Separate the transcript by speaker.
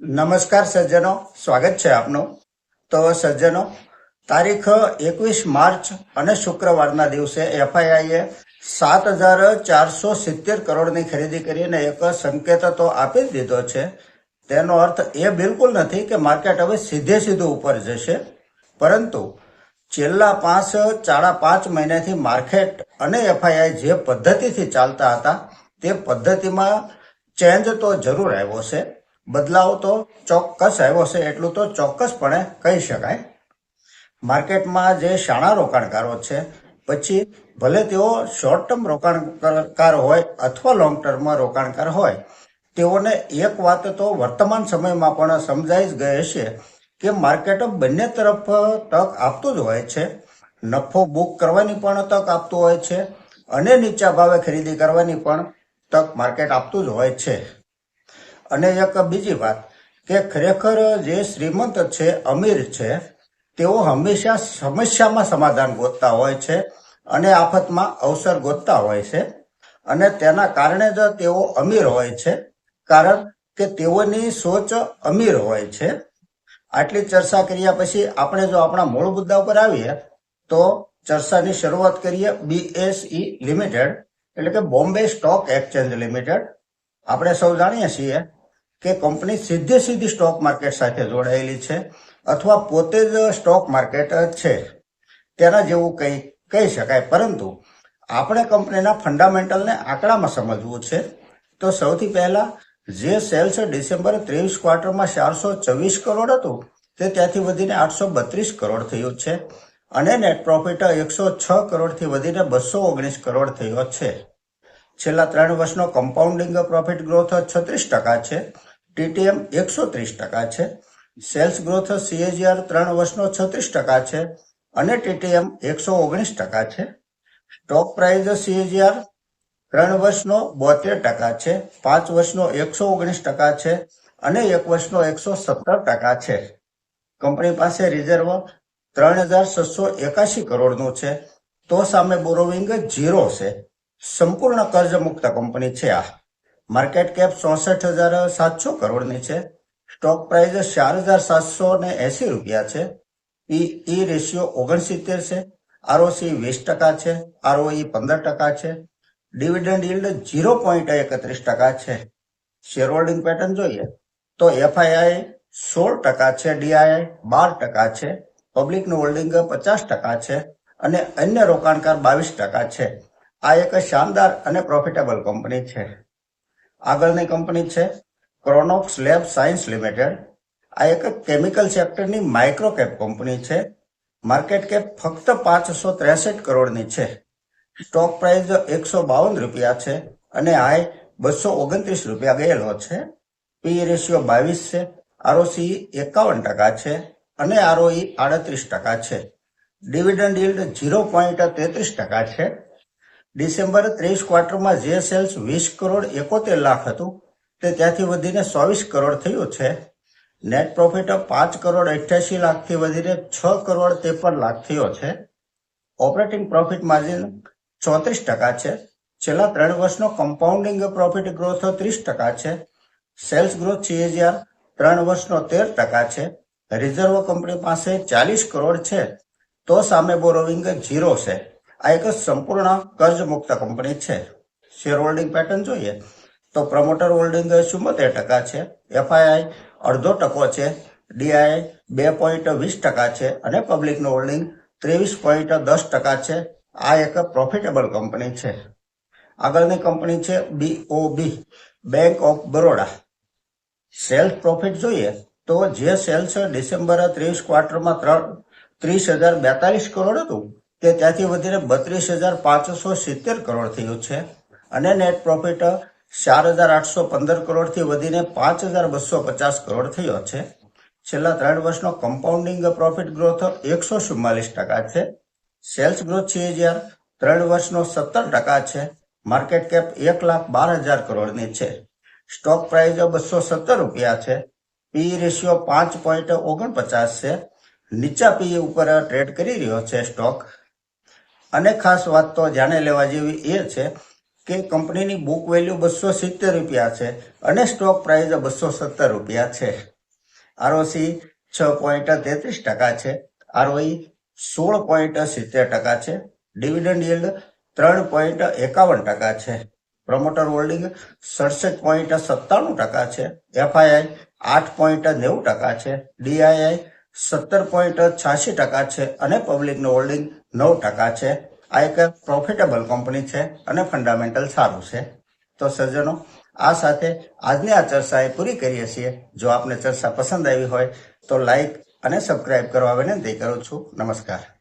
Speaker 1: નમસ્કાર સજ્જનો, સ્વાગત છે આપનું. તો સજ્જનો, તારીખ એકવીસ માર્ચ અને શુક્રવારના દિવસે એફઆઈઆઈએ સાત હજાર ચારસો સિત્તેર કરોડની ખરીદી કરીને એક સંકેત તો આપી જ દીધો છે. તેનો અર્થ એ બિલકુલ નથી કે માર્કેટ હવે સીધે સીધું ઉપર જશે. પરંતુ છેલ્લા પાંચ, સાડા પાંચ મહિનાથી માર્કેટ અને એફઆઈઆઈ જે પદ્ધતિથી ચાલતા હતા, તે પદ્ધતિમાં ચેન્જ તો જરૂર આવ્યો છે. બદલાવ તો ચોક્કસ આવ્યો છે, એટલું તો ચોક્કસપણે કહી શકાય. માર્કેટમાં જે શાણા રોકાણકારો છે, પછી ભલે તેઓ શોર્ટ ટર્મ રોકાણકાર હોય અથવા લોંગ ટર્મમાં રોકાણકાર હોય, તેઓને એક વાત તો વર્તમાન સમયમાં પણ સમજાઈ જ ગઈ હશે કે માર્કેટ બંને તરફ તક આપતું જ હોય છે. નફો બુક કરવાની પણ તક આપતું હોય છે અને નીચા ભાવે ખરીદી કરવાની પણ તક માર્કેટ આપતું જ હોય છે. અને એક બીજી વાત, કે ખરેખર જે શ્રીમંત છે, અમીર છે, તેઓ હંમેશા સમસ્યામાં સમાધાન ગોતતા હોય છે અને આફતમાં અવસર ગોતતા હોય છે. અને તેના કારણે જ તેઓ અમીર હોય છે, કારણ કે તેઓની સોચ અમીર હોય છે. આટલી ચર્ચા કર્યા પછી આપણે જો આપણા મૂળ મુદ્દા ઉપર આવીએ, તો ચર્ચાની શરૂઆત કરીએ બીએસઈ લિમિટેડ એટલે કે બોમ્બે સ્ટોક એક્સચેન્જ લિમિટેડ. આપણે સૌ જાણીએ છીએ કે કંપની સીધે સીધી સ્ટોક માર્કેટ સાથે જોડાયેલી છે અથવા પોતે જ સ્ટોક માર્કેટ છે. તેના જેવું કંઈ કહી શકાય. પરંતુ આપણે કંપનીના ફંડામેન્ટલને આંકડામાં સમજવું છે. તો સૌથી પહેલા જે સેલ્સ ડિસેમ્બર ત્રેવીસ ક્વાર્ટરમાં ચારસો ચોવીસ કરોડ હતું, તે ત્યાંથી વધીને આઠસો બત્રીસ કરોડ થયું છે અને નેટ પ્રોફિટ એકસો છ કરોડથી વધીને બસો ઓગણીસ કરોડ થયો છે. છેલ્લા ત્રણ વર્ષનો કમ્પાઉન્ડિંગ પ્રોફિટ ગ્રોથ છત્રીસ ટકા છે. ટીટીએમ એકસો ત્રીસ ટકા છે. સેલ્સ ગ્રોથ સીએજીઆર ત્રણ વર્ષનો છત્રીસ ટકા છે અને ટીટીએમ એકસો ઓગણીસ ટકા છે. સ્ટોક પ્રાઇઝ સીએજીઆર ત્રણ વર્ષનો બોતેર ટકા છે. પાંચ વર્ષનો એકસો ઓગણીસ ટકા છે અને એક વર્ષનો એકસો સત્તર ટકા છે. કંપની પાસે રિઝર્વ ત્રણ હજાર છસો એકાશી કરોડનું છે. તો સામે બોરોવિંગ ઝીરો છે. સંપૂર્ણ કર્જ મુક્ત કંપની છે આ. માર્કેટ કેપ ચોસઠ હજાર સાતસો કરોડની છે. સ્ટોક પ્રાઇસ ચાર હજાર સાતસો ને એસી રૂપિયા છે. ઈ રેશિયો ઓગણસિત્તેર છે. આરઓસી વીસ ટકા છે. આરઓઈ પંદર ટકા છે. ડિવિડન્ડ યીલ્ડ ઝીરો પોઈન્ટ એકત્રીસ ટકા છે. શેર હોલ્ડિંગ પેટર્ન જોઈએ તો એફઆઈઆઈ સોળ ટકા છે. ડીઆઈઆઈ બાર ટકા છે. પબ્લિકનું હોલ્ડિંગ પચાસ ટકા છે અને અન્ય રોકાણકાર બાવીસ ટકા છે. આ એક શાનદાર અને પ્રોફિટેબલ કંપની છે. આગળની કંપની છે ક્રોનોક્સ લેબ સાયન્સ લિમિટેડ આ એક કેમિકલ સેક્ટરની માઇક્રો કેપ કંપની છે. માર્કેટ કેપ ફક્ત પાંચસો ત્રેસઠ કરોડની છે. સ્ટોક પ્રાઇસ એકસો બાવન રૂપિયા છે અને હાઈ બસો ઓગણત્રીસ રૂપિયા ગયેલો છે. પી રેશિયો બાવીસ છે. આરઓસી એકાવન ટકા છે અને આરઓઈ આડત્રીસ ટકા છે. ડિવિડન્ડ યીલ્ડ ઝીરો પોઈન્ટ તેત્રીસ ટકા છે. ડિસેમ્બર ત્રીસ ક્વાર્ટરમાં જે સેલ્સ વીસ કરોડ એકોતેર લાખ હતું, તે ત્યાંથી વધીને ચોવીસ કરોડ થયું છે. નેટ પ્રોફિટ પાંચ કરોડ અઠ્યાસી લાખથી વધીને છ કરોડ ત્રેપન લાખ થયો છે. ઓપરેટિંગ પ્રોફિટ માર્જિન ચોત્રીસ ટકા છે. છેલ્લા ત્રણ વર્ષનો કમ્પાઉન્ડિંગ પ્રોફિટ ગ્રોથ ત્રીસ ટકા છે. સેલ્સ ગ્રોથ સીએજીઆર ત્રણ વર્ષનો તેર ટકા છે. રિઝર્વ કંપની પાસે ચાલીસ કરોડ છે. તો સામે બોરોવિંગ ઝીરો છે. આ એક સંપૂર્ણ કર્જ મુક્ત કંપની છે. શેર હોલ્ડિંગ પેટર્ન જોઈએ તો પ્રમોટર હોલ્ડિંગ ચુમ્મોતેર ટકા છે. એફઆઈઆઈ અડધો ટકો છે. ડીઆઈ બે પોઈન્ટ વીસ ટકા છે અને પબ્લિકનું હોલ્ડિંગ ત્રેવીસ પોઈન્ટ દસ ટકા છે. આ એક પ્રોફિટેબલ કંપની છે. આગળની કંપની છે BOB bank of Baroda sales profit જોઈએ તો જે સેલ્સ ડિસેમ્બર ત્રીસ ક્વાર્ટરમાં ત્રણ, ત્રીસ હજાર બેતાલીસ કરોડ હતું. તે ત્યાંથી વધીને બત્રીસ હજાર પાંચસો સિત્તેર કરોડ થયું છે. અને નેટ પ્રોફિટ ચાર હજાર આઠસો પંદર કરોડથી વધીને પાંચ હજાર બસો પચાસ કરોડ થયો છે. છેલ્લા ત્રણ વર્ષનો કમ્પાઉન્ડિંગ પ્રોફિટ ગ્રોથ એકસો ચુમ્માલીસ ટકા છે. સેલ્સ ગ્રોથ સીએજીઆર ત્રણ વર્ષનો સત્તર ટકા છે. માર્કેટ કેપ એક લાખ બાર હજાર કરોડની છે. સ્ટોક પ્રાઇસ બસો સત્તર રૂપિયા છે. પી રેશિયો પાંચ પોઈન્ટ ઓગણપચાસ છે. નીચા પી ઉપર ટ્રેડ કરી રહ્યો છે સ્ટોક અને ખાસ વાત તો ધ્યાને લેવા જેવી એ છે કે કંપનીની બુક વેલ્યુ બસો સિત્તેર રૂપિયા છે અને સ્ટોક પ્રાઇસ બસો સત્તર રૂપિયા છે. આરઓસી છ પોઈન્ટ તેત્રીસ ટકા છે. આરઓઈ સોળ પોઈન્ટ સિત્તેર ટકા છે. ડિવિડન્ડ યલ્ડ ત્રણ પોઈન્ટ એકાવન ટકા છે. પ્રમોટર હોલ્ડિંગ સડસઠ પોઈન્ટ સત્તાણું ટકા છે. એફઆઈઆઈ આઠ પોઈન્ટ નેવું ટકા છે. ડીઆઈઆઈ સત્તર પોઈન્ટ છ્યાસી ટકા છે અને પબ્લિકનું હોલ્ડિંગ નવ ટકા છે. આ એક પ્રોફિટેબલ કંપની છે અને ફંડામેન્ટલ સારું છે. તો સજ્જનો, આ સાથે આજની આ ચર્ચા એ પૂરી કરીએ છીએ. જો આપને ચર્ચા પસંદ આવી હોય તો લાઈક અને સબસ્ક્રાઇબ કરવા વિનંતી કરું છું. નમસ્કાર.